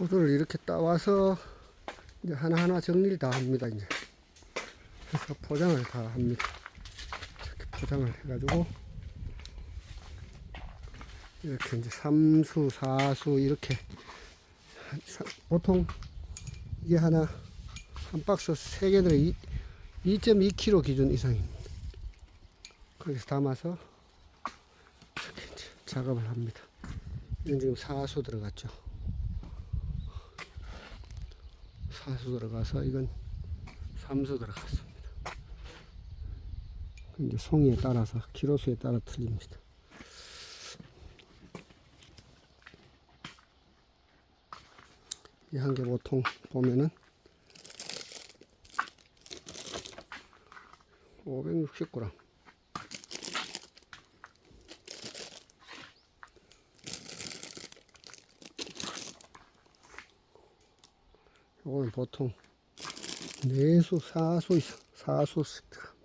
포도를 이렇게 따와서 이제 하나하나 정리를 다 합니다. 이제 해서 포장을 다 합니다. 이렇게 포장을 해가지고 이렇게 이제 삼수, 사수 이렇게 사- 보통 이게 하나 한 박스 세 개들에 2.2kg 기준 이상입니다. 거기서 담아서 이렇게 작업을 합니다. 이건 지금 사수 들어갔죠. 사수 들어가서 이건 삼수 들어갔습니다. 이제 송이에 따라서 키로수에 따라 틀립니다. 이 한 개 보통 보면은 560g. 요거는 보통 네수, 사수, 이상, 사수씩 들어.